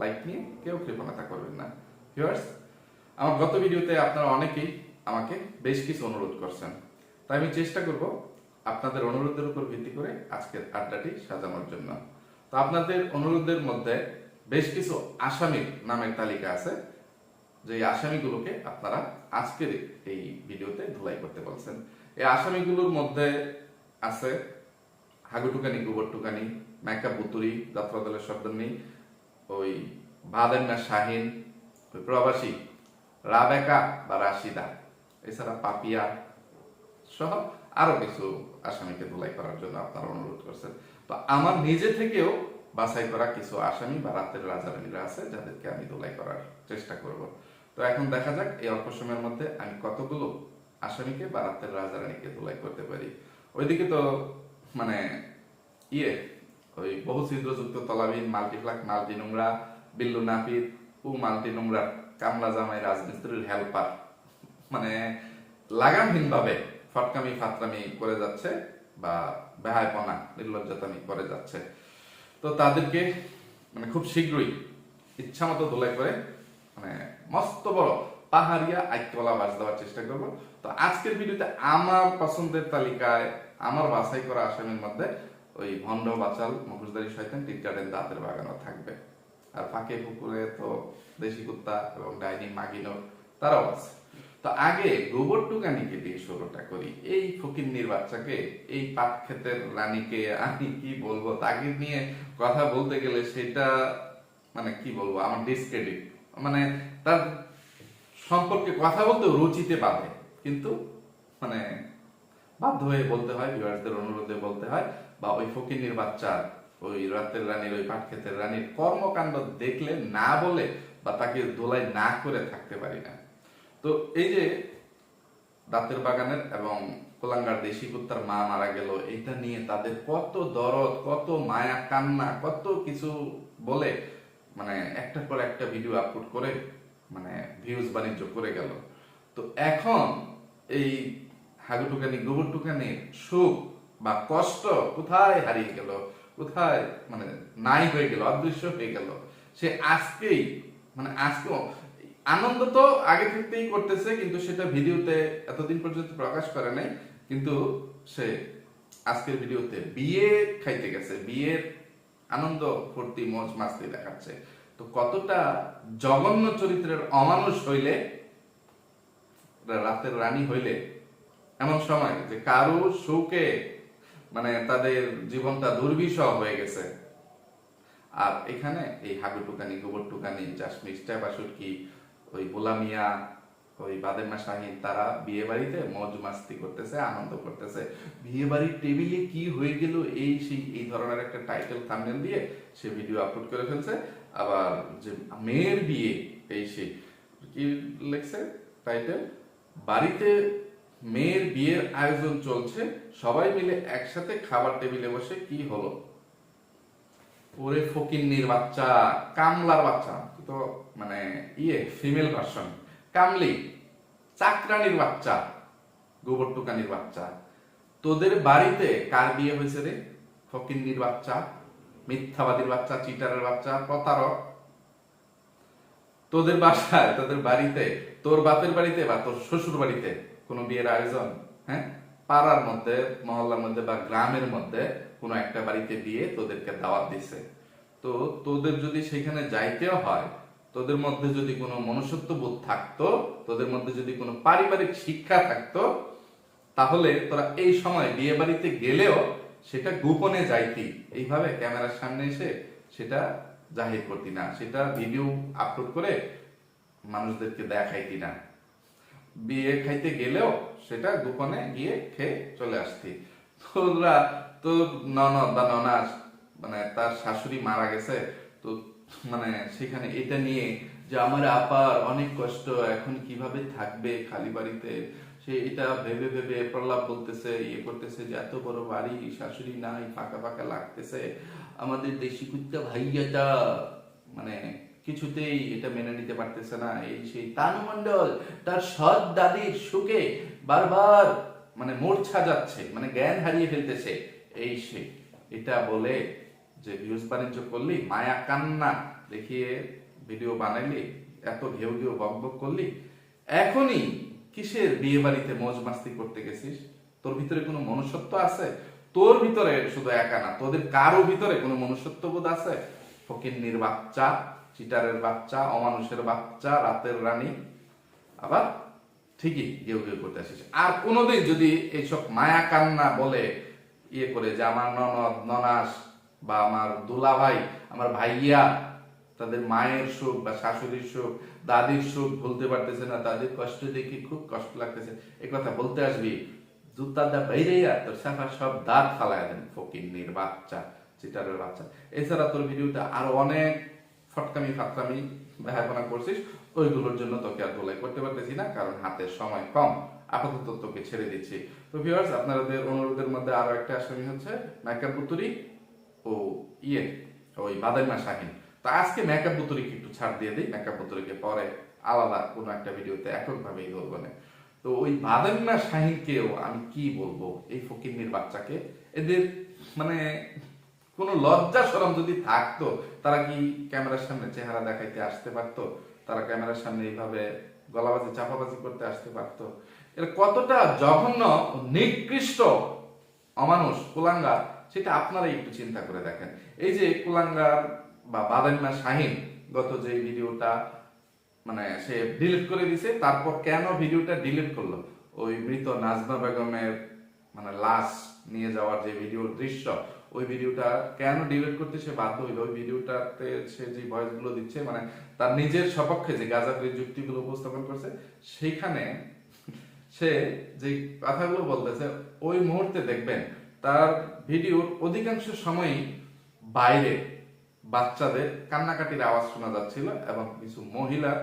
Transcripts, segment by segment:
Like নিয়ে কেউ কৃপণতা করবেন না। ভিউয়ার্স আমার গত ভিডিওতে আপনারা অনেকেই আমাকে বেশ কিছু অনুরোধ করছেন। তাই আমি চেষ্টা করব আপনাদের অনুরোধের উপর ভিত্তি করে আজকের আড্ডাটি সাজানোর জন্য। তো আপনাদের অনুরোধের মধ্যে বেশ কিছু আসামির নামের তালিকা আছে যে আসামিগুলোকে আপনারা আজকের এই ভিডিওতে ধুলাই করতে বলছেন। এই আসামিগুলোর মধ্যে আছে হাগুটুকানি, গোবরটুকানি মেকা বুতুরি যাত্রা দলের সর্দারনি ওই বাদেন্না শাহিন, ওই প্রবাসী রাবেকা বা রাশিদা, এছাড়া পাপিয়া সহ আরও কিছু আসামিকে ধুলাই করার জন্য আপনারা অনুরোধ করছেন। তো আমার নিজে থেকেও বাছাই করা কিছু আসামি বা রাতের রাজারানীরা আছে, যাদেরকে আমি ধুলাই করার চেষ্টা করব। তো এখন দেখা যাক, এই অল্প সময়ের মধ্যে আমি কতগুলো আসামিকে বা রাতের রাজারানীকে ধুলাই করতে পারি। ওইদিকে তো মানে ইয়ে ওই বহু ছিদ্রযুক্ত তলাবিন মাল্টিপ্লাক, মাল্টি নোংরা, বিল্লু নাপিত ও মাল্টি নোংরা কামলা জামাই রাজমিস্ত্রির হেল্পার। মানে লাগামহীন ভাবে ফটকামি ফাতরামি করে যাচ্ছে বা বেহায়পনা নির্লজ্জতামি করে যাচ্ছে। তো তাদেরকে মানে খুব শীঘ্রই ইচ্ছা মতো দোলাই করে মানে মস্ত বড় পাহাড়িয়া আইকওয়ালা বাস দেওয়ার চেষ্টা করব। তো আজকের ভিডিওতে আমার পছন্দের তালিকায়, আমার বাছাই করা আসামির মধ্যে ওই ভণ্ড বাচাল, মুখোশধারী শয়তান টিক গার্ডেন দাঁতের বাগানও থাকবে। আর ফাঁকে পুকুরে তো দেশি কুত্তা এবং ডাইনি মাগিনো তারাও আছে। তো আগে গোবর টুকানিকে দিয়ে শুরুটা করি। এই ফকিন্নির বাচ্চাকে, এই পাট ক্ষেতের রানীকে আমি কি বলব, তাকে নিয়ে কথা বলতে গেলে সেটা মানে কি বলব, আমার ডিসক্রেডিট মানে তার সম্পর্কে কথা বলতে রুচিতে বাধে। কিন্তু মানে বাধ্য হয়ে বলতে হয় ভিউয়ার্সদের অনুরোধে বলতে হয় বা ওই ফকিন্নির বাচ্চা, ওই রাতের রানীর ওই পাট ক্ষেতের রানীর কর্মকাণ্ড দেখলে না বলে বা তাকে দোলাই না করে থাকতে পারি না। তো এই যে দাঁতের বাগানের এবং কোলাঙ্গার দেশি কুত্তার মা মারা গেল এটা নিয়ে তাদের কত দরদ, কত মায়া, কান্না, কত কিছু বলে মানে একটার পর একটা ভিডিও আপলোড করে মানে ভিউজ বাণিজ্য করে গেল। তো এখন এই হাগুটুকানি, গোবরটুকানির সুখ বা কষ্ট কোথায় হারিয়ে গেল, কোথায় মানে নাই হয়ে গেল, অদৃশ্য হয়ে গেল, সে আজকেই মানে আজকে আনন্দ তো আগে থাকতেই করতেছে, কিন্তু সেটা ভিডিওতে এতদিন পর্যন্ত প্রকাশ করে নাই, কিন্তু সে আজকের ভিডিওতে বিয়ে খাইতে গেছে, বিয়ের আনন্দ, ফুর্তি, মজ মাস্তি দেখাচ্ছে। তো কতটা জঘন্য চরিত্রের অমানুষ হইলে, রাতের রানী হইলে, এমন সময় যে কারও শোকে মানে তাদের জীবনটা দুর্বিষহ হয়ে গেছে। আর এখানে এই হাগু টুকানি, গোবর টুকানি চাশমিশ চাপাশুটকি ওই গোলামিয়া ওই বাদেমা শাহিন তারা বিয়ে বাড়িতে মজ মাস্তি করতেছে, আনন্দ করতেছে। বিয়ে বাড়ির টেবিলে কি হয়ে গেল এই সেই, এই ধরনের একটা টাইটেল থাম্বনেল দিয়ে সে ভিডিও আপলোড করে ফেলছে। আবার যে মেয়ের বিয়ে, এই সেই কি লিখছে টাইটেল বাড়িতে মেয়ের বিয়ের আয়োজন চলছে, সবাই মিলে একসাথে খাবার টেবিলে বসে কি হলো? ওরে ফকিন্নির বাচ্চা, কামলার বাচ্চা, তো মানে ইয়ে ফিমেল ভার্সন কামলি, চাকরানির বাচ্চা, গোবর টুকানির বাচ্চা। তোদের বাড়িতে কার বিয়ে হয়েছে রে? ফকিন্নির বাচ্চা, মিথ্যাবাদীর বাচ্চা, চিটারের বাচ্চা, প্রতারক। তোদের বাসায়, তোদের বাড়িতে, তোর বাপের বাড়িতে বা তোর শ্বশুর বাড়িতে কোনো বিয়ের আয়োজন হ্যাঁ? পাড়ার মধ্যে, মহল্লার মধ্যে বা গ্রামের মধ্যে কোনো একটা বাড়িতে বিয়ে তোদেরকে দাওয়াত দিছে। তো তোদের যদি সেখানে যাইতেও হয়, তোদের মধ্যে যদি কোনো মনুষ্যত্ব বোধ থাকতো, তোদের মধ্যে যদি কোনো পারিবারিক শিক্ষা থাকতো, তাহলে তোরা এই সময় বিয়ে বাড়িতে গেলেও সেটা গোপনে যাইতি। এইভাবে ক্যামেরার সামনে এসে সেটা জাহির করতি না, সেটা ভিডিও আপলোড করে মানুষদেরকে দেখাইতি না। বিয়ে খাইতে গেলেও সেটা গোপনে গিয়ে খেয়ে চলে আসতি। তোরা তোর ননদ বা ননাস মানে তার শাশুড়ি মারা গেছে, তো মানে সেখানে এটা নিয়ে যে আমার আপার অনেক কষ্ট, এখন কীভাবে থাকবে খালি বাড়িতে, সে এটা ভেবে ভেবে প্রলাপ বলতেছে ইয়ে করতেছে যে এত বড় বাড়ি, শাশুড়ি নাই, ফাঁকা ফাঁকা লাগতেছে। আমাদের দেশি কুত্তা ভাইয়াটা মানে কিছুতেই এটা মেনে নিতে পারতেছে না। এই সেই তানু মণ্ডল তার সৎ দাদির সুখে বারবার মানে মূর্ছা যাচ্ছে মানে জ্ঞান হারিয়ে ফেলতেছে। এই সে, এটা বলে যে ভিউজ বাণিজ্য করলি, মায়া কান্না দেখিয়ে ভিডিও বানাইলি, এত ঘেউ ঘেউ বক বক করলি, এখনই কিসের বিয়ে বাড়িতে মজ মাস্তি করতে গেছিস? তোর ভিতরে কোনো মনুষ্যত্ব আছে? তোর ভিতরে শুধু একা না, তোদের কারও ভিতরে কোনো মনুষ্যত্ব বোধ আছে? ফকিন্নির বাচ্চা চিটারের বাচ্চা, অমানুষের বাচ্চা, রাতের রানী। আবার ঠিকই গেউ গেউ করতে আসিস আর কোনোদিন যদি এইসব মায়া কান্না বলে ইয়ে করে যে আমার ননদ, ননাস বা আমার দুলা ভাই আমার ভাইয়া, তাদের মায়ের সুখ বা শাশুড়ির সুখ, দাদির সুখ ভুলতে পারতেছে না, তাদের কষ্ট দেখে খুব কষ্ট লাগতেছে, এ কথা বলতে আসবি? জুতা দা বাইরে তোর সাফা সব দাঁত ফালায় দেন, ফকিন্নির বাচ্চা চিটারের বাচ্চা। এছাড়া তোর ভিডিওতে আরও অনেক ফটকামি ফাটকামি ব্যাহাপনা করছিস, ওইগুলোর জন্য তোকে আর ধোলাই করতে পারতেছি না, কারণ হাতের সময় কম। আপাতত তোকে ছেড়ে দিচ্ছি। তো ভিউয়ার্স আপনাদের অনুরোধের মধ্যে আরও একটা আসামি হচ্ছে মেকআপ পুতুরি ও ইয়ে ওই বাদাইমা শাহিন। তো আজকে মেকআপ পুতুরিকে একটু ছাড় দিয়ে দিই। মেকআপ পুতুরিকে পরে আলাদা কোনো একটা ভিডিওতে এককভাবেই ধরবো না। তো ওই বাদাইমা শাহিনকেও আমি কি বলব? এই ফকিন্নির বাচ্চাকে? এদের মানে কোনো লজ্জা সরম যদি থাকতো, তারা কি ক্যামেরার সামনে চেহারা দেখাইতে আসতে পারতো? তারা ক্যামেরার সামনে এইভাবে গলাবাজি, চাপাবাজি করতে আসতে পারতো? এর কতটা জঘন্য নিকৃষ্ট অমানুষ, কুলাঙ্গার, সেটা আপনারাই একটু চিন্তা করে দেখেন। এই যে কুলাঙ্গার বা বাদান্না শাহিন গত যে ভিডিওটা মানে সে ডিলিট করে দিছে, তারপর কেন ভিডিওটা ডিলিট করল? ওই মৃত নাজমা বেগমের মানে লাশ নিয়ে যাওয়ার যে ভিডিওর দৃশ্য ওই ভিডিওটা কেন ডিলিট করতে সে বাধ্য হইল? ওই ভিডিওটাতে সে যে ভয়েসগুলো দিচ্ছে মানে তার নিজের সপক্ষে যে গাজাকের যুক্তিগুলো উপস্থাপন করছে, সেইখানে সে যে কথাগুলো বলতেছে, ওই মুহূর্তে দেখবেন তার ভিডিওর অধিকাংশ সময়ই বাইরে বাচ্চাদের কান্নাকাটির আওয়াজ শোনা যাচ্ছিল এবং কিছু মহিলার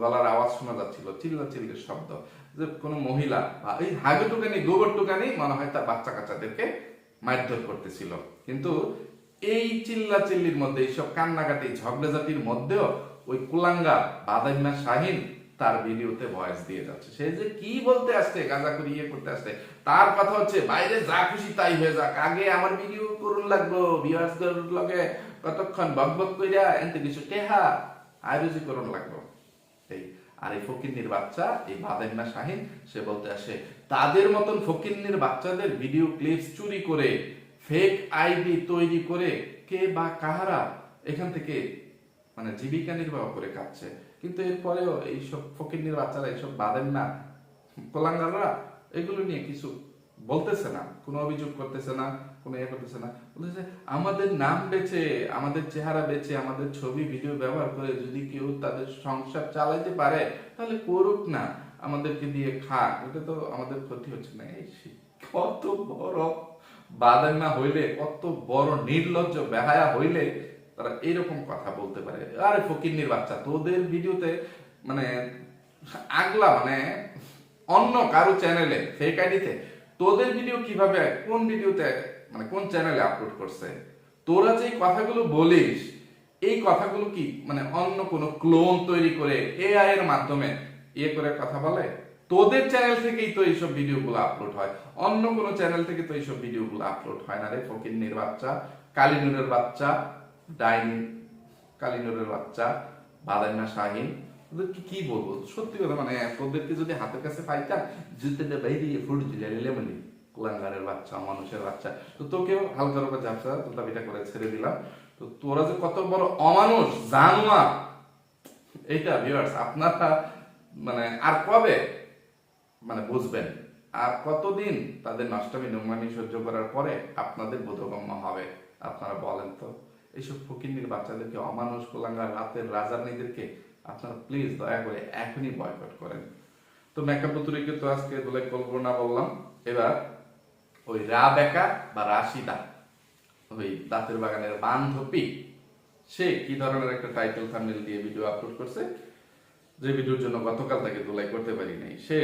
গলার আওয়াজ শোনা যাচ্ছিল চিল্লা চিল্লির শব্দ। যে কোনো মহিলা বা এই হাগু টুকানি গোবর টুকানি মনে হয় তার বাচ্চা কাচ্চাদেরকে মারধর করতেছিল। কিন্তু এই চিল্লা চিল্লির মধ্যে, এইসব কান্নাকাটি, ঝগড়াঝাটির মধ্যেও ওই কুলাঙ্গা বাদাইমা শাহিন তার ভিডিওতে ভয়েস দিয়ে যাচ্ছে। সে যে কি বলতে আসছে, গাঁজা করে ইয়ে করতে আসছে, তার কথা হচ্ছে, বাইরে যা খুশি তাই হয়ে যাক, আগে আমার ভিডিও করুন লাগবো ভিউয়ার্স লগে কতক্ষণ বক বক কইরা এনতে কিছু টেহা আয়োজি করুন লাগবো। এই আর এই ফকিন্নির বাচ্চা, এই বাদেন্না শাহিন, সে বলতে আসে, তাদের মতন ফকিন্নির বাচ্চাদের ভিডিও ক্লিপস চুরি করে ফেক আইডি তৈরি করে কে বা কাহারা এখান থেকে মানে জীবিকা নির্বাহ করে খাচ্ছে। কিন্তু এরপরেও এইসব ফকিন্নির বাচ্চারা এইসব বাদেন না। কোলাঙ্গাররা এগুলো নিয়ে কিছু বলতেছে না, কোনো অভিযোগ করতেছে না, কোনো ইয়ে করতেছে না। বলতেছে, আমাদের নাম বেচে আমাদের চেহারা বেচে আমাদের ছবি, ভিডিও ব্যবহার করে যদি কেউ তাদের সংসার চালাইতে পারে, তাহলে করুক না। আমাদেরকে দিয়ে খাক। এটা তো আমাদের ক্ষতি হচ্ছে না। এই কত বড়। বাদান না হইলে কত বড় নির্লজ্জ বেহায়া হইলে তারা এইরকম কথা বলতে পারে। আরে ফকিন্নির বাচ্চা, তোদের ভিডিওতে মানে আগলা মানে অন্য কারও চ্যানেলে ফেক আইডিতে তোদের ভিডিও কীভাবে, কোন ভিডিওতে মানে কোন চ্যানেলে আপলোড করছে? তোরা যে কথাগুলো বলিস, এই কথাগুলো কি মানে অন্য কোনো ক্লোন তৈরি করে এআই এর মাধ্যমে ইয়ে করে কথা বলে? তোদের চ্যানেল থেকেই তো এইসব ভিডিওগুলো আপলোড হয়। অন্য কোনো চ্যানেল থেকে তো এইসব ভিডিওগুলো আপলোড হয় না রে, ফকিন্নির বাচ্চা, কালিনুরের বাচ্চা, ডাইন, কালিনুরের বাচ্চা বাদাইনা শাহিন। কি বলব? সত্যি কথা মানে তোদেরকে যদি হাতের কাছে পাইতাম, জুতেটা বাইরে ফুট দিলে লেমনি, কুলাঙ্গারের বাচ্চা, মানুষের বাচ্চা। তো তোকেও হালকার উপর ঝাপসা তোতাবিটা করে ছেড়ে দিলাম। তো তোরা যে কত বড় অমানুষ, জানোয়ার। এইটা ভিউয়ার্স আপনারা মানে আর কবে? মানে বুঝবেন। আর কতদিন তাদের নষ্টমী নোংরামি সহ্য করার পরে আপনাদের বোধগম্য হবে? আপনারা বলেন তো। এইসব ফকিন্নির বাচ্চাদেরকে, অমানুষ কোলাঙ্গার রাতের রাজারনীদেরকে আপনারা প্লিজ দয়া করে এখনই বয়কট করেন। তো মেকআপ পুতুরিকে তো আজকে বলে করব না বললাম। এবার ওই রা বেকা বা রাশিদা, ওই দাঁতের বাগানের বান্ধবী, সে কি ধরনের একটা টাইটেল থাম্বনেল দিয়ে ভিডিও আপলোড করছে? যে ভিডিওর জন্য গতকাল তাকে ধুলাই করতে পারি নাই। সে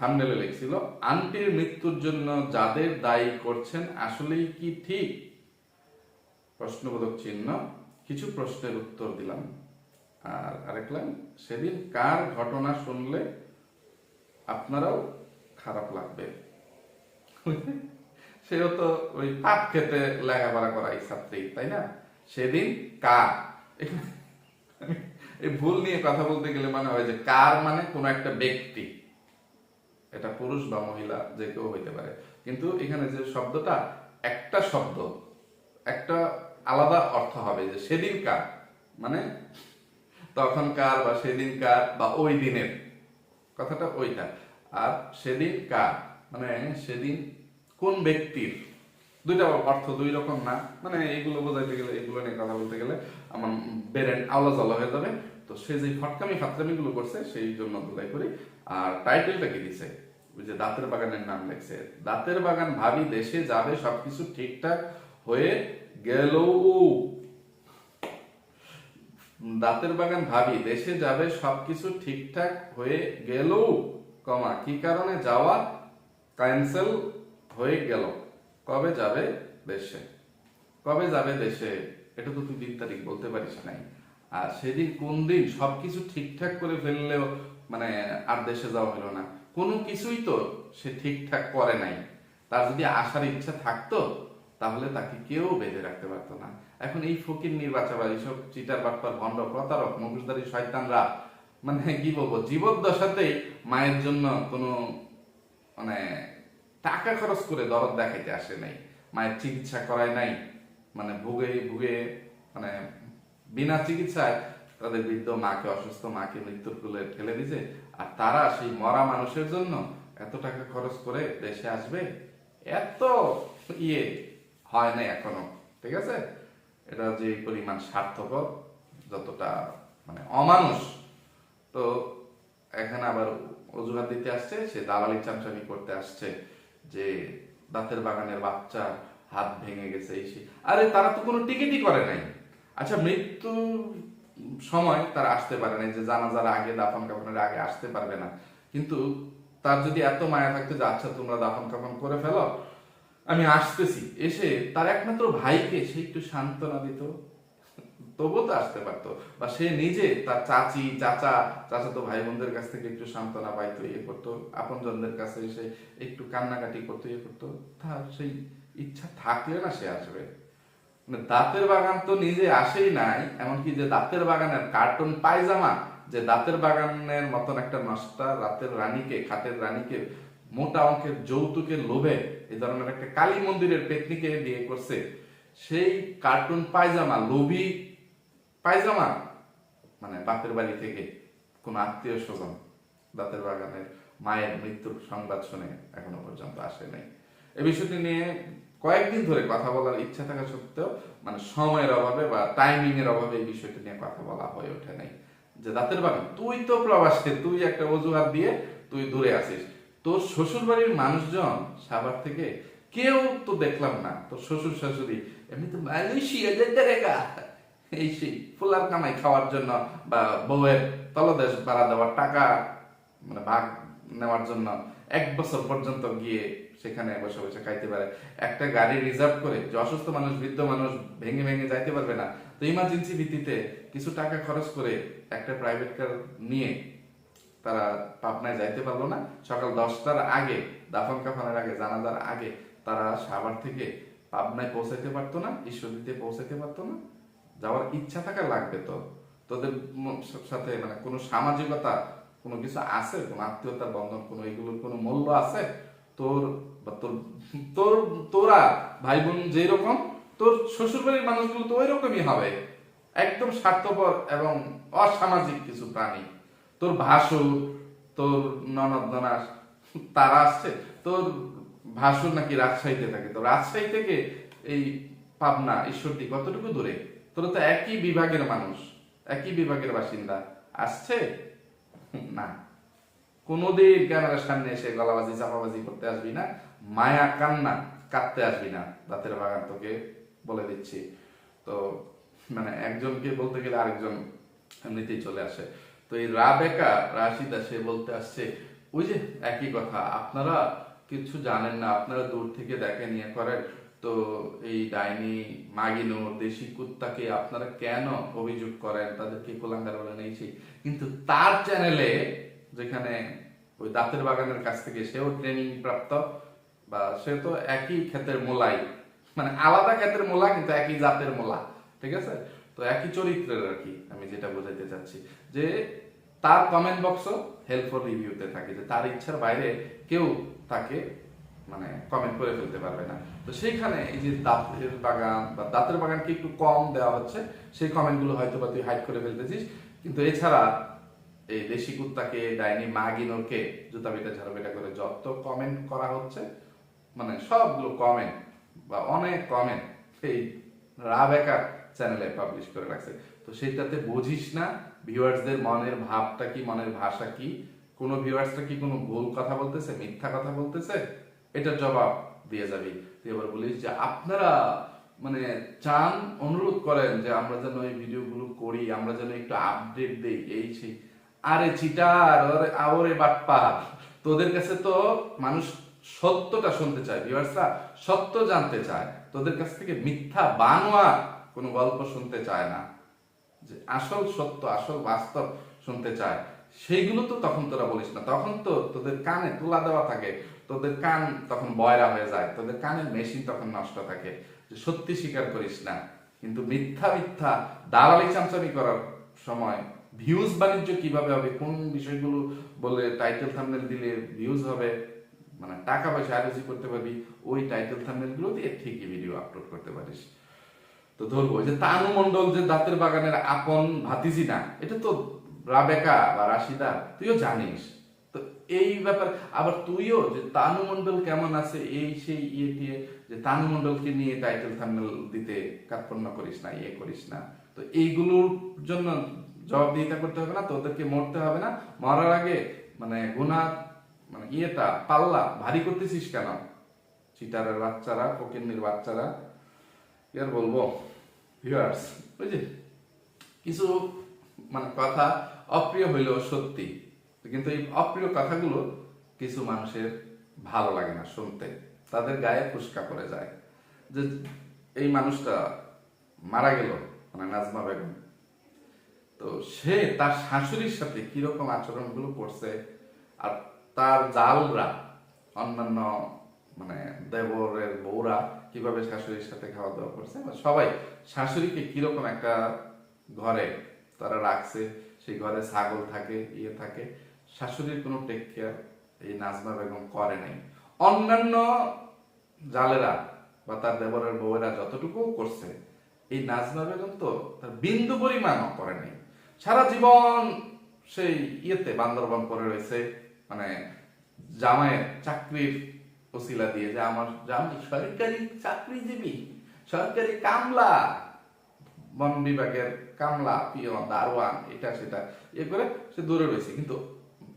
থামনেলে লিখছিল, আন্টির মৃত্যুর জন্য যাদের দায়ী করছেন আসলেই কি ঠিক? প্রশ্নবোধক চিহ্ন, কিছু প্রশ্নের উত্তর দিলাম। আর আরেক লাইন, সেদিন কার ঘটনা শুনলে আপনারাও খারাপ লাগবে? সেও তো ওই পাপ খেতে লেখাপড়া করা এই ছাত্রী, তাই না? সেদিন কার? এই ভুল নিয়ে কথা বলতে গেলে মানে হয় যে কার মানে কোন একটা ব্যক্তি। এটা পুরুষ বা মহিলা, যে কেউ হইতে পারে। কিন্তু এখানে যে শব্দটা, একটা শব্দ, একটা আলাদা অর্থ হবে যে সেদিন কার মানে তখনকার বা সেদিন কার বা ওই দিনের, কথাটা ওইটা। আর সেদিন কার মানে সেদিন কোন ব্যক্তির, দুইটা অর্থ দুই রকম না মানে এগুলো বোঝাইতে গেলে, এগুলো নিয়ে কথা বলতে গেলে আমার বেরেন আওলা জলা হয়ে যাবে। তো সে যে ফটকামি গুলো করছে, সেই জন্য দুলাই করি। আর টাইটেলটা কি দিছে? ওই যে দাঁতের বাগানের নাম লেখছে। দাঁতের বাগান ভাবি দেশে যাবে, সবকিছু ঠিকঠাক হয়ে গেল দাঁতের বাগান ভাবি দেশে যাবে, সবকিছু ঠিকঠাক হয়ে গেল কমা, কি কারণে যাওয়া ক্যান্সেল হয়ে গেল? কবে যাবে দেশে? কবে যাবে দেশে? এটা তো তুই দিন তারিখ বলতে পারিস নাই। আর সেদিন কোন দিন সবকিছু ঠিকঠাক করে ফেললেও মানে আর দেশে যাওয়া হলো না। কোনো কিছুই তো সে ঠিকঠাক করে নাই। তার যদি আসার ইচ্ছা থাকতো, তাহলে তাকে কেউ বেঁধে রাখতে পারতো না। এখন এই ফকির নির্বাচন এইসব চিটার বাটপার, ভণ্ড প্রতারক, মুখোশধারী শয়তানরা মানে কি বলব, জীবদ্দশাতেই মায়ের জন্য কোনো মানে টাকা খরচ করে দরদ দেখাইতে আসে নাই। মায়ের চিকিৎসা করায় নাই। মানে ভুগে ভুগে মানে বিনা চিকিৎসায় তাদের বৃদ্ধ মাকে, অসুস্থ মাকে মৃত্যুর কুলে ঠেলে দিছে। আর তারা সেই মরা মানুষের জন্য এত টাকা খরচ করে দেশে আসবে? এত ইয়ে হয় না এখনও, ঠিক আছে? এটা যে পরিমাণ স্বার্থপর, যতটা মানে অমানুষ। তো এখানে আবার অজুহাত দিতে আসছে, সে দালালি চামচামি করতে আসছে যে দাঁতের বাগানের বাচ্চা হাত ভেঙে গেছে, এই আরে তারা তো কোনো টিকিটই করে নাই। আচ্ছা মৃত্যু সময় তারা আসতে পারে না যে জানাজার আগে দাফন কাফনের আগে আসতে পারবে না। কিন্তু তার যদি এত মায়া থাকতো যে আচ্ছা তোমরা দাফন কাফন করে ফেলো, আমি আসতেছি। এসে তার একমাত্র ভাইকে সে একটু সান্ত্বনা দিত, তবুও তো আসতে পারতো। বা সে নিজে তার চাচি, চাচা চাচা তো ভাই বোনদের কাছ থেকে একটু সান্ত্বনা পাইতো ইয়ে করতো, আপনজনদের কাছে এসে একটু কান্নাকাটি করতো ইয়ে করতো। তার সেই ইচ্ছা থাকলে না সে আসবে। দাঁতের বাগান তো নিজে আসেই নাই, এমনকি যে দাঁতের বাগানের কার্টুন পায়জামা, যে দাঁতের বাগানের মতন একটা নষ্টা রাতের রানীকে, খাটের রানীকে, মোটা অঙ্কের যৌতুকের লোভে এই ধরনের একটা কালী মন্দিরের পেতনিকে বিয়ে করছে। সেই কার্টুন পায়জামা, লোভী পায়জামা মানে বাপের বাড়ি থেকে কোন আত্মীয় স্বজন দাঁতের বাগানের মায়ের মৃত্যুর সংবাদ শুনে এখনও পর্যন্ত আসে নাই। এ বিষয়টি নিয়ে কয়েকদিন ধরে কথা বলার ইচ্ছা থাকা সত্ত্বেও মানে সময়ের অভাবে বা টাইমিং এর অভাবে এই বিষয়টি নিয়ে কথা বলা হয়ে ওঠে নাই। যে দাঁতের বাগান, তুই তো প্রবাসে, তুই একটা অজুহাত দিয়ে তুই দূরে আসিস তোর শ্বশুর বাড়ির মানুষজন সাভার থেকে কেউ তো দেখলাম না। তোর শ্বশুর, শাশুড়ি, এমনি তো মালয়েশিয়া যেতে রেখা এই সেই ফুলার কামাই খাওয়ার জন্য বা বউয়ের তলদেশ ভাড়া দেওয়ার টাকা মানে ভাগ নেওয়ার জন্য এক বছর পর্যন্ত গিয়ে সেখানে বসে বসে খাইতে পারে। একটা গাড়ি রিজার্ভ করে যে অসুস্থ মানুষ, বৃদ্ধ মানুষ ভেঙে ভেঙে যাইতে পারবে না, তো ইমার্জেন্সি ভিত্তিতে কিছু টাকা খরচ করে একটা প্রাইভেট কার নিয়ে তারা পাবনায় যাইতে পারল না। সকাল দশটার আগে, দাফন কাফনের আগে, জানাজার আগে তারা সাভার থেকে পাবনায় পৌঁছাইতে পারতো না, ঈশ্বরদীতে পৌঁছাইতে পারতো না। যাওয়ার ইচ্ছা থাকা লাগবে তো। তোদের সাথে মানে কোনো সামাজিকতা কোনো কিছু আছে? কোনো আত্মীয়তার বন্ধন, কোনো এগুলোর কোনো মূল্য আছে? তোর বা তোর তোর, তোরা ভাই বোন যেরকম তোর শ্বশুর বাড়ির মানুষগুলো তো ওই রকমই হবে। একদম স্বার্থপর এবং অসামাজিক কিছু প্রাণী। তোর ভাসুর, তোর ননদ ননাস, তারা আসছে, তোর ভাসুর নাকি রাজশাহীতে থাকে। তো রাজশাহী থেকে এই পাবনা ঈশ্বরটি কতটুকু দূরে। তোরা তো একই বিভাগের মানুষ, একই বিভাগের বাসিন্দা। আসছে? না। কোনোদিন ক্যামেরার সামনে এসে গলাবাজি, চাপাবাজি করতে আসবি না, মায়া কান্না কাঁদতে আসবি না, দাঁতের বাগান তোকে বলে দিচ্ছি। তো মানে একজনকে বলতে গেলে আরেকজন এমনিতেই চলে আসে। তো এই রাবেকা রাশিদা, সে বলতে আসছে, ওই যে একই কথা, আপনারা কিছু জানেন না, আপনারা দূর থেকে দেখেন ইয়ে করেন। তো এই ডাইনি, মাগিনো, দেশি কুত্তাকে আপনারা কেন অভিযোগ করেন? তাদেরকে কোলাঙ্গার এই সেই কিন্তু তার চ্যানেলে যেখানে ওই দাঁতের বাগানের কাছ থেকে সেও ট্রেনিং প্রাপ্ত, বা সে তো একই ক্ষেতের মোলাই। মানে আলাদা ক্ষেতের মোলা, কিন্তু একই জাতের মোলা, ঠিক আছে? তো একই চরিত্রের আর কি, আমি যেটা বোঝাইতে চাচ্ছি। যে তার কমেন্ট বক্সও হেল্পফুল রিভিউতে থাকে, যে তার ইচ্ছার বাইরে কেউ তাকে মানে কমেন্ট করে ফেলতে পারবে না। তো সেইখানে এই যে দাঁতের বাগান, বা দাঁতের বাগানকে একটু কম দেওয়া হচ্ছে, সেই কমেন্টগুলো হয়তো বা তুই হাইড করে ফেলতেছিস। কিন্তু এছাড়া এই দেশি কুত্তাকে, ডাইনি মাগিনোকে জুতা বেটা ঝাড়া বেটা করে যত কমেন্ট করা হচ্ছে মানে সবগুলো কমেন্ট বা অনেক কমেন্ট এই রাবেকা চ্যানেলে পাবলিশ করে রাখছে। তো সেইটাতে বুঝিস না ভিউয়ার্সদের মনের ভাবটা কি, মনের ভাষা কি? কোনো ভিউয়ার্সটা কি কোনো ভুল কথা বলতেছে, মিথ্যা কথা বলতেছে? এটার জবাব দিয়ে যাবি। এবার বলিস যে আপনারা মানে চান, অনুরোধ করেন যে আমরা যেন এই ভিডিওগুলো করি, আমরা যেন একটু আপডেট দেই, এই সেই আরে চিটার ওরে আওরে বাটপা তোদের কাছে তো মানুষ সত্যটা শুনতে চায় ভিউয়ার্সরা সত্য জানতে চায়। তোদের কাছ থেকে মিথ্যা, বানোয়া কোনো গল্প শুনতে চায় না। যে আসল সত্য, আসল বাস্তব শুনতে চায়। সেইগুলো তো তখন তোরা বলিস না। তখন তো তোদের কানে তুলা দেওয়া থাকে। তোদের কান তখন বয়রা হয়ে যায়। তোদের কানের মেশিন তখন নষ্ট থাকে। যে সত্যি স্বীকার করিস না। কিন্তু মিথ্যা মিথ্যা, দালালি চামচামি করার সময় ভিউজ বাণিজ্য কীভাবে হবে, কোন বিষয়গুলো বলে টাইটেল থাম্বনেল দিলে ভিউজ হবে মানে টাকা পয়সা আয়োজি করতে পারবি, ওই টাইটেল থাম্বনেলগুলো দিয়ে ঠিকই ভিডিও আপলোড করতে পারিস। তো ধরবো যে তানু মন্ডল যে দাঁতের বাগানের আপন ভাতিজি না, এটা তো রাবেকা বা রাশিদা, তুইও জানিস। তো এই ব্যাপার, আবার তুইও যে তানু মন্ডল কেমন আছে, এই সেই ইয়ে দিয়ে যে তানু মন্ডলকে নিয়ে টাইটেল থাম্বনেল দিতে কার্পণ্য করিস না ইয়ে করিস না। তো এইগুলোর জন্য জবাবদিহিতা করতে হবে না, তোদেরকে মরতে হবে না। মরার আগে মানে গুনা মানে ইয়েটা, পাল্লা ভারী করতেছিস কেন? চিটারের বাচ্চারা, ফকিন্নির বাচ্চারা, কি আর বলব? ভিউয়ার্স বুঝলি কিছু মানে কথা অপ্রিয় হইলেও সত্যি, কিন্তু এই অপ্রিয় কথাগুলো কিছু মানুষের ভালো লাগে না শুনতে। তাদের গায়ে ফুসকা পড়ে যায়। যে, এই মানুষটা মারা গেল মানে নাজমা বেগম। তো সে তার শাশুড়ির সাথে কীরকম আচরণগুলো করছে আর তার জালরা, অন্যান্য মানে দেবরের বউরা কীভাবে শাশুড়ির সাথে খাওয়া দাওয়া করছে সবাই শাশুড়িকে কীরকম একটা ঘরে তারা রাখছে, সেই ঘরে ছাগল থাকে ইয়ে থাকে, শাশুড়ির কোনো টেক কেয়ার এই নাজমা বেগম করে নাই। অন্যান্য জালেরা বা তার দেবরের বউয়েরা যতটুকু করছে, এই নাজমা বেগম তো তার বিন্দু পরিমাণও করে নাই। সারা জীবন সেই ইয়েতে বান্দরবান পরে রয়েছে মানে জামাইয়ের চাকরির ওসিলা দিয়ে যে আমার জামাই সরকারি চাকরিজীবী, সরকারি কামলা, বন বিভাগের কামলা, পিয়ন, দারোয়ান, এটা সেটা, এ করে সে দূরে রয়েছে। কিন্তু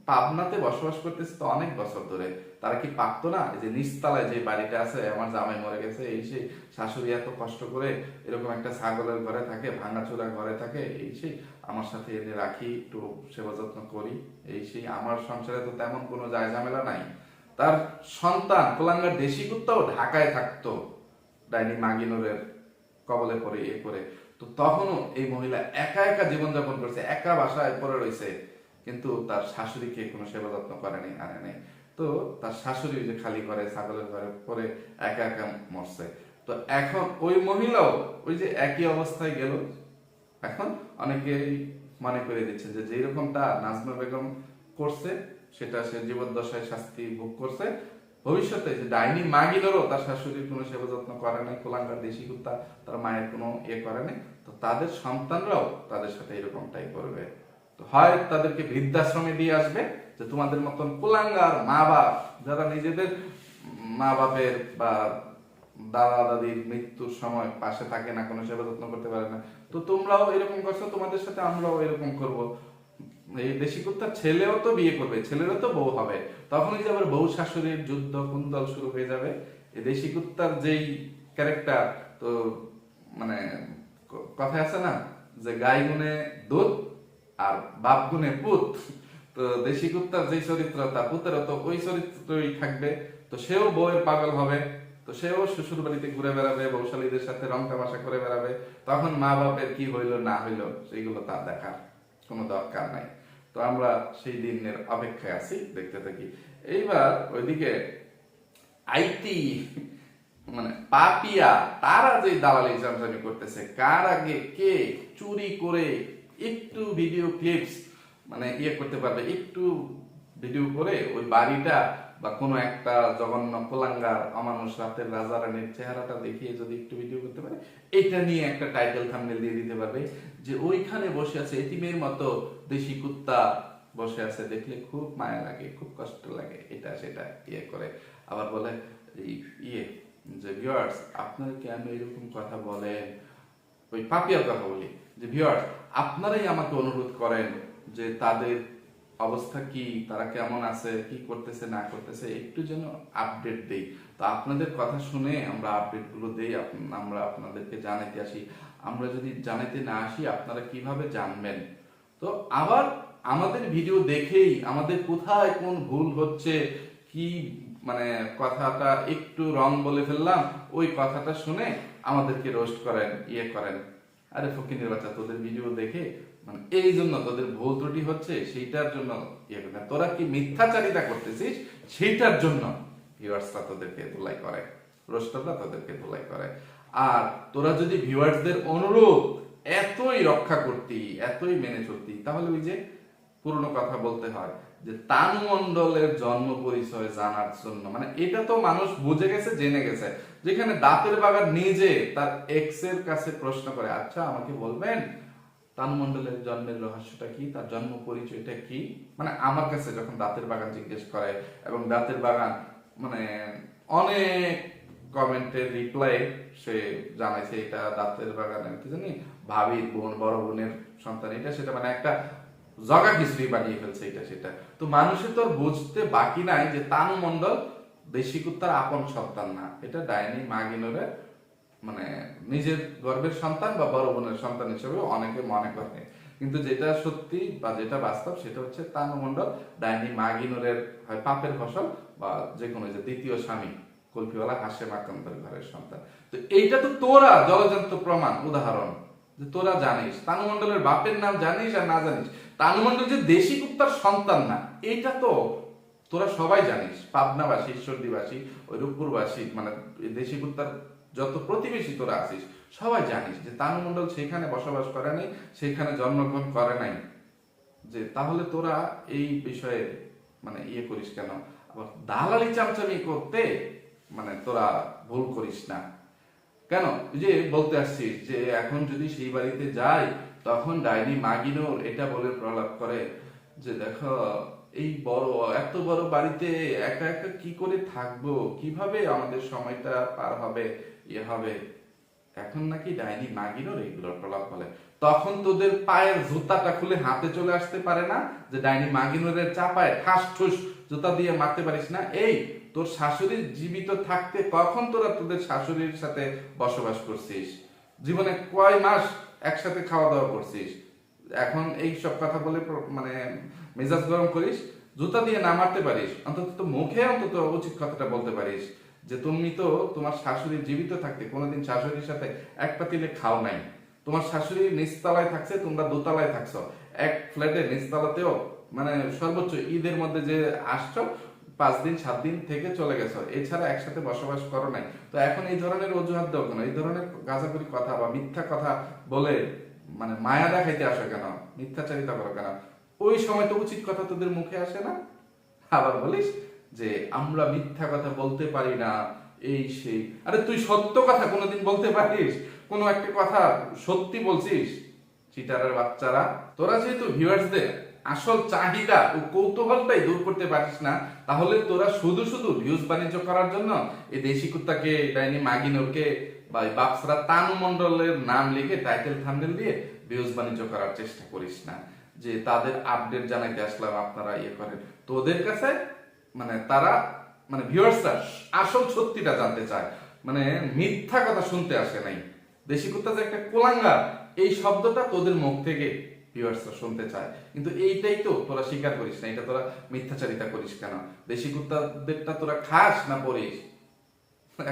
পাবনাতে বসবাস করতেছে তো অনেক বছর ধরে। তারা কি পারতো না? যে নিচতলায় যে বাড়িটা আছে, আমার জামাই মরে গেছে, এই সেই শাশুড়ি এত কষ্ট করে এরকম একটা ছাগলের ঘরে থাকে, ভাঙাচোরা ঘরে থাকে, এই সেই আমার সাথে এনে রাখি, একটু সেবা যত্ন করি, এই সেই আমার সংসারে তো তেমন কোনো যায় ঝামেলা নাই। তার সন্তান কোলাঙ্গার দেশি কুত্তাও ঢাকায় থাকতো, ডাইনি মাগিনুরের কবলে পড়ে, এ করে তো তখনও এই মহিলা একা একা জীবনযাপন করছে, একা বাসায় পড়ে রয়েছে, কিন্তু তার শাশুড়িকে কোনো সেবা যত্ন করেনি আনে নেই তো তার শাশুড়ি যে খালি ঘরে, ছাগলের ঘরে পরে একা একা মরছে। তো এখন ওই মহিলাও ওই যে একই অবস্থায় গেল। এখন অনেকেই মনে করে দিচ্ছে যে যেই রকমটা নাজমা বেগম করছে, সেটা সে জীবদ্দশায় শাস্তি ভোগ করছে। ভবিষ্যতে যে ডাইনি মাগিলেরও তার শাশুড়ির কোনো সেবা যত্ন করে নাই, কোলাঙ্গার দেশি কুত্তা তার মায়ের কোনো ইয়ে করে নাই। তো তাদের সন্তানরাও তাদের সাথে এরকমটাই করবে। তো হয় তাদেরকে বৃদ্ধাশ্রমে দিয়ে আসবে যে তোমাদের মতন কুলাঙ্গার মা বাপ যারা নিজেদের মা বাপের বা দাদা দাদির মৃত্যুর সময় পাশে থাকে না, কোনো সেবা যত্ন করতে পারে না, তো তোমরাও এরকম করছ, তোমাদের সাথে আমরাও এরকম করব। এই দেশি কুত্তার ছেলেও তো বিয়ে করবে, ছেলেরও তো বউ হবে। তখনই যে আবার বউ শাশুড়ির যুদ্ধ কুন্দল শুরু হয়ে যাবে। এই দেশি কুত্তার যেই ক্যারেক্টার, তো মানে ক- কথায় আছে না যে গাই গুনে দুধ আর বাপ গুণে পুত। তো দেশি কুত্তার যে চরিত্র তার পুতেরও তো ওই চরিত্রই থাকবে। তো সেও বউয়ের পাগল হবে, তো সেও শ্বশুর বাড়িতে ঘুরে বেড়াবে, বৌশালীদের সাথে রং তামাশা করে বেড়াবে। তখন মা বাপের কি হইল, না হইল, সেইগুলো তার দেখার কোনো দরকার নাই। তো আমরা সেই দিনের অপেক্ষায় আছি, দেখতে থাকি। এইবার ওইদিকে আইটি মানে পাপিয়া, তারা যে দালালি চামচামি করতেছে, কার আগে কে চুরি করে একটু ভিডিও ক্লিপস মানে ইয়ে করতে পারবে। একটু ভিডিও করে ওই বাড়িটা বা কোনো একটা জঘন্য কোলাঙ্গার অমানুষ রাতের রাজা রানীর চেহারাটা দেখিয়ে যদি একটু ভিডিও করতে পারে এটা নিয়ে একটা টাইটেল থাম্বনেল দিয়ে দিতে পারবে যে ওইখানে বসে আছে, এতিমের মতো দেশি কুত্তা বসে আছে। দেখলে খুব মায়া লাগে, খুব কষ্ট লাগে এটা সেটা ইয়ে করে। আবার বলে ইয়ে যে ভিউয়ার্স আপনারা কেন এরকম কথা বলেন? ওই পাপিয়ার কথা বলি, যে ভিওয়ার্স আপনারাই আমাকে অনুরোধ করেন যে তাদের অবস্থা কি, তারা কেমন আছে, কি করতেছে, না করতেছে, একটু যেন আপডেট দেই। তো আপনাদের কথা শুনে আমরা আপডেটগুলো দেই আমরা আপনাদেরকে জানাতে আসি। আমরা যদি জানাতে না আসি, আপনারা কীভাবে জানবেন? তো আবার আমাদের ভিডিও দেখেই আমাদের কোথায় কোন ভুল হচ্ছে, কি মানে কথাটা একটু রং বলে ফেললাম, ওই কথাটা শুনে আমাদেরকে রোস্ট করেন ইয়ে করেন। আরে ফকিনের বাচ্চা তোদের ভিডিও দেখে মানে এই জন্য তোদের ভুল ত্রুটি হচ্ছে, সেইটার জন্য ইয়ে করে তোরা কি মিথ্যাচারিতা করতেছিস, সেইটার জন্য ভিউয়ার্সরা তোদেরকে ধুলাই করে। রোস্টাররা তোদেরকে ধুলাই করে। আর তোরা যদি ভিউয়ার্সদের অনুরোধ, এতই রক্ষা করতি, এতই মেনে চলতি, তাহলে ওই যে পুরনো কথা বলতে হয়, যে তানু মণ্ডলের জন্ম পরিচয় জানার জন্য। মানে এটা তো মানুষ বুঝে গেছে, জেনে গেছে। যেখানে দাঁতের বাগান নিজে তার এক্সের কাছে প্রশ্ন করে আচ্ছা আমাকে বলবেন তানু মণ্ডলের জন্মের রহস্যটা কি? তার জন্ম পরিচয়টা কি? মানে আমার কাছে যখন দাঁতের বাগান জিজ্ঞেস করে এবং দাঁতের বাগান মানে অনেক কমেন্টের রিপ্লাই সে জানাইছে, এটা দাঁতের বাগানের কি জানি ভাবির বোন, বড় বোনের সন্তান, এটা সেটা মানে একটা জগা খিচুড়ি বানিয়ে ফেলছে এটা সেটা। তো মানুষের তো বুঝতে বাকি নাই যে তানু মণ্ডল দেশি কুত্তার আপন সন্তান না। এটা ডাইনি মাগিনোরের মানে নিজের গর্বের সন্তান বা বড় বোনের সন্তান হিসেবে অনেকে মনে করে। কিন্তু যেটা সত্যি বা যেটা বাস্তব সেটা হচ্ছে তানু মণ্ডল ডাইনি মাগিনুরের হয় পাপের ফসল বা যে কোনো যে দ্বিতীয় স্বামী কল্পিওয়ালা হাসে মাকান্তর ঘরের সন্তান। তো এইটা তো তোরা জলজন্ত প্রমাণ, উদাহরণ। যে তোরা জানিস তানু মণ্ডলের বাপের নাম জানিস আর না জানিস। তানু মণ্ডল যে দেশি কুত্তার সন্তান না। এইটা তো তোরা সবাই জানিস, পাবনাবাসী, ঈশ্বরদীবাসী, ওই রূপপুরবাসী মানে দেশি কুত্তার যত প্রতিবেশী তোরা আছিস, সবাই জানিস যে তানু মণ্ডল সেখানে বসবাস করে নাই, সেখানে জন্মগ্রহণ করে নাই। যে তাহলে তোরা এই বিষয়ে মানে ইয়ে করিস কেন? আবার দালালি চামচামি করতে মানে তোরা ভুল করিস না। কেন? যে বলতে আসছিস যে এখন যদি সেই বাড়িতে যাই, তখন ডাইনি মাগিনোর এটা বলে প্রলাপ করে যে দেখো, এই বড়, এত বড় বাড়িতে একা একা কি করে থাকব? কীভাবে আমাদের সময়টা পার হবে? ইয়ে হবে। এখন নাকি ডাইনি মাগিনোর এইগুলোর প্রলাপ বলে। তখন তোদের পায়ের জুতাটা খুলে হাতে চলে আসতে পারে না যে ডাইনি মাগিনোরের চাপায় ঠাস ঠুস জুতা দিয়ে মারতে পারিস না। এই, তোর শাশুড়ি জীবিত থাকতে কখন তোরা তোদের শাশুড়ির সাথে বসবাস করছিস? জীবনে কয় মাস একসাথে খাওয়া দাওয়া করছিস? এখন এই সব কথা বলে মানে মেজাজ গরম করিস, জুতা দিয়ে না মারতে পারিস, অন্তত মুখে অন্তত উচিত কথাটা বলতে পারিস। যে তুমি তো তোমার শাশুড়ি জীবিত থাকতে, কোনোদিন শাশুড়ির সাথে এক পাতিলে খাও নাই। তোমার শাশুড়ি নিচতলায় থাকছে, তোমরা দোতলায় থাকছো। এক ফ্ল্যাটে নিচতলাতেও মানে সর্বোচ্চ ঈদের মধ্যে যে আসছো, পাঁচ দিন, সাত দিন থেকে চলে গেছো। এছাড়া একসাথে বসবাস করো নাই। তো এখন এই ধরনের অজুহাত দাও কেন? এই ধরনের গাঁজাগুলি কথা বা মিথ্যা কথা বলে মানে মায়া দেখাইতে আসো কেন? মিথ্যাচারিতা করো কেন? ওই সময় তো উচিত কথা তোদের মুখে আসে না? আবার বলিস যে আমরা মিথ্যা কথা বলতে পারি না, এই সেই। আরে তুই সত্য কথা কোনোদিন বলতে পারিস? কোনো একটা কথা সত্যি বলছিস? চিটারের বাচ্চারা, তোরা যেহেতু ভিউয়ার্সদের আসল চাহিদা ও কৌতূহলটাই দূর করতে পারিস না, তাহলে তোরা শুধু শুধু ভিউজ বাণিজ্য করার জন্য এই দেশি কুত্তাকে, ডাইনি মাগিনোরকে বা বাপসরা তানু মণ্ডলের নাম লিখে টাইটেল থাম্বনেল দিয়ে ভিউজ বাণিজ্য করার চেষ্টা করিস না। যে তাদের আপডেট জানাইতে আসলাম আপনারা ইয়ে করেন। তোদের কাছে মানে তারা মানে ভিউয়ার্সরা আসল সত্যিটা জানতে চায়। মানে মিথ্যা কথা শুনতে আসে নাই। দেশি কুত্তা যে একটা কোলাঙ্গা এই শব্দটা তোদের মুখ থেকে ভিউয়ার্সরা শুনতে চায়। কিন্তু এইটাই তো তোরা স্বীকার করিস না, এটা তোরা মিথ্যাচারিতা করিস কেন? দেশি কুত্তাদেরটা তোরা খাস না পড়িস?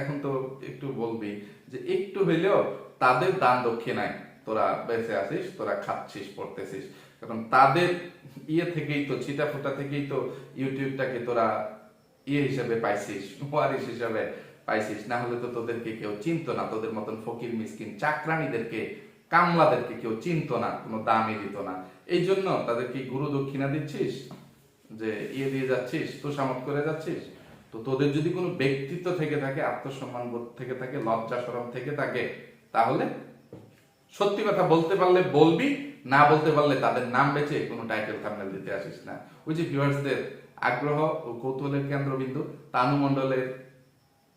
এখন তো একটু বলবি যে একটু হইলেও তাদের দান দক্ষিণায় তোরা বেঁচে আছিস তোরা খাচ্ছিস, পড়তেছিস। কারণ তাদের ইয়ে থেকেই তো ছিটা ফোটা থেকেই তো ইউটিউবটাকে তোরা ইয়ে হিসেবে পাইছিস ওয়ারিস হিসেবে পাইছিস। না হলে তো তোদেরকে কেউ চিনতো না, তোদের মতন ফকির, মিসকিন চাকরানিদেরকে কামলাদেরকে কেউ চিনতো না, কোনো দামই দিত না। এই জন্য তাদেরকে গুরু দক্ষিণা দিচ্ছিস, যে ইয়ে দিয়ে যাচ্ছিস তোষামত করে যাচ্ছিস। তো তোদের যদি কোনো ব্যক্তিত্ব থেকে থাকে, আত্মসম্মান বোধ থেকে থাকে লজ্জা সরম থেকে থাকে, তাহলে সত্যি কথা বলতে পারলে বলবি না বলতে পারলে তাদের নাম বেছে কোনো টাইটেল থাম্বনেল দিতে আসিস না। ওই যে ভিউয়ার্সদের আগ্রহ ও কৌতূহলের কেন্দ্রবিন্দু তানু মণ্ডলের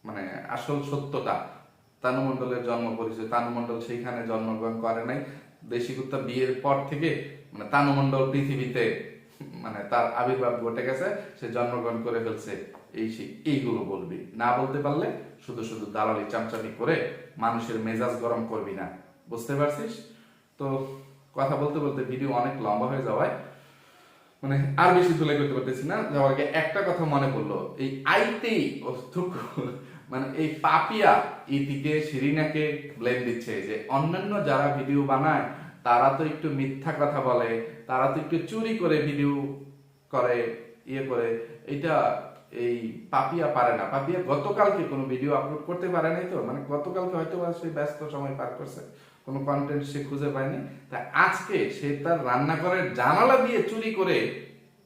মানে আসল সত্যটা তানু মণ্ডলের জন্ম পরিচয় তানু মণ্ডল সেইখানে জন্মগ্রহণ করে নাই। দেশি কুত্তা বিয়ের পর থেকে মানে তানু মণ্ডল পৃথিবীতে মানে তার আবির্ভাব ঘটে গেছে, সে জন্মগ্রহণ করে ফেলছে। এই সেই এইগুলো বলবি। না বলতে পারলে শুধু শুধু দালালি চামচামি করে মানুষের মেজাজ গরম করবি না। বুঝতে পারছিস? তো কথা বলতে বলতে ভিডিও অনেক লম্বা হয়ে যাওয়ায় মানে আর বেশি তুলে করতে পারতেছি না। যাওয়ার আগে একটা কথা মনে পড়ল, এই আইতেই মানে এই পাপিয়া ইতিকে শিরিনাকে ব্লেম দিচ্ছে যে অন্যান্য যারা ভিডিও বানায়, তারা তো একটু মিথ্যা কথা বলে, তারা তো একটু চুরি করে ভিডিও করে ইয়ে করে। এটা এই পাপিয়া পারে না। পাপিয়া গতকালকে কোনো ভিডিও আপলোড করতে পারে নাই তো? মানে গতকালকে হয়তো সে ব্যস্ত সময় পার করছে। কোনো কন্টেন্ট সে খুঁজে পায়নি। তা আজকে সে তার রান্না রান্নাঘরের জানালা দিয়ে চুরি করে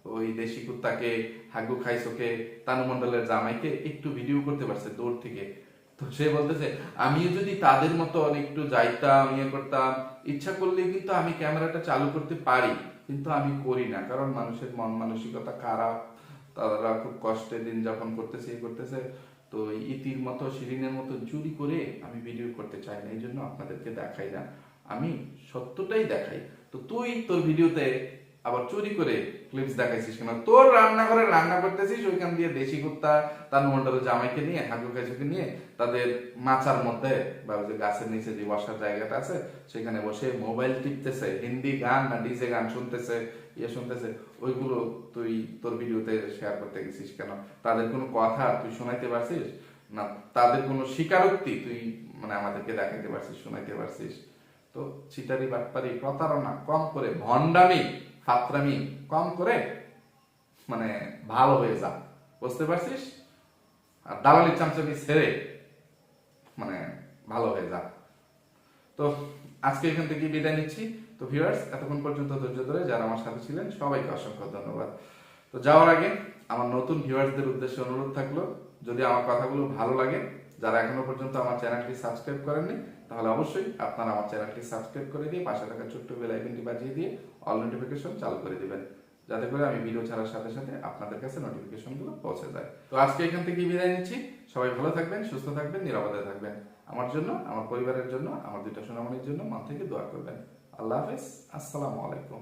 ওই দেশি কুত্তাকে, হাগু খাইসোকে তানু মণ্ডলের জামাইকে একটু ভিডিও করতে পারছে দূর থেকে। তো সে বলতেছে, আমিও যদি তাদের মতো একটু যাইতাম ইয়ে করতাম, ইচ্ছা করলে কিন্তু আমি ক্যামেরাটা চালু করতে পারি, কিন্তু আমি করি না, কারণ মানুষের মন মানসিকতা খারাপ, তারা খুব কষ্টে দিন যাপন করতেছে এই করতেছে। তো ইতির মতো, শিরিনের মতো চুরি করে আমি ভিডিও করতে চাই না, এই জন্য আপনাদেরকে দেখাই না। আমি সত্যটাই দেখাই। তো তুই তোর ভিডিওতে আবার চুরি করে ক্লিপস দেখাইছিস কেন? তোর রান্নাঘরে রান্না করতেছিস, ওইখান দিয়ে দেশি কুত্তা তার মন্ডলের জামাইকে নিয়ে, হাগু কাজুকে নিয়ে, তাদের মাচার মধ্যে বা যে গাছের নিচে যে বসার জায়গাটা আছে, সেখানে বসে মোবাইল টিপতেছে, হিন্দি গান না ডিজে গান শুনতেছে ইয়ে শুনতেছে, ওইগুলো তুই তোর ভিডিওতে শেয়ার করতে গেছিস কেন? তাদের কোনো কথা তুই শোনাইতে পারছিস? না, তাদের কোনো স্বীকারোক্তি তুই মানে আমাদেরকে দেখাইতে পারছিস, শোনাইতে পারছিস? তো চিটারি বাটপারি, প্রতারণা কম করে, ভণ্ডামি, ফাত্রামি কম করে মানে ভালো হয়ে যা। বুঝতে পারছিস? আর দালালি চামচামি ছেড়ে মানে ভালো হয়ে যা। তো আজকে এখান থেকে বিদায় নিচ্ছি। তো ভিউয়ার্স এতক্ষণ পর্যন্ত ধৈর্য ধরে যারা আমার সাথে ছিলেন, সবাইকে অসংখ্য ধন্যবাদ। তো যাওয়ার আগে আমার নতুন ভিউয়ার্সদের উদ্দেশ্যে অনুরোধ থাকল, যদি আমার কথাগুলো ভালো লাগে, যারা এখনও পর্যন্ত আমার চ্যানেলটি সাবস্ক্রাইব করেননি, তাহলে অবশ্যই আপনারা আমার চ্যানেলটি সাবস্ক্রাইব করে দিয়ে পাশে থাকা ছোট্ট বেল আইকনটি বাজিয়ে দিয়ে অল নোটিফিকেশন চালু করে দিবেন, যাতে করে আমি ভিডিও ছাড়ার সাথে সাথে আপনাদের কাছে নোটিফিকেশনগুলো পৌঁছে যায়। তো আজকে এখান থেকে বিদায় নিচ্ছি। সবাই ভালো থাকবেন, সুস্থ থাকবেন, নিরাপদে থাকবেন। আমার জন্য, আমার পরিবারের জন্য, আমার দুইটা সোনামণির জন্য মন থেকে দোয়া করবেন। আল্লাহ হাফেজ আসসালামু আলাইকুম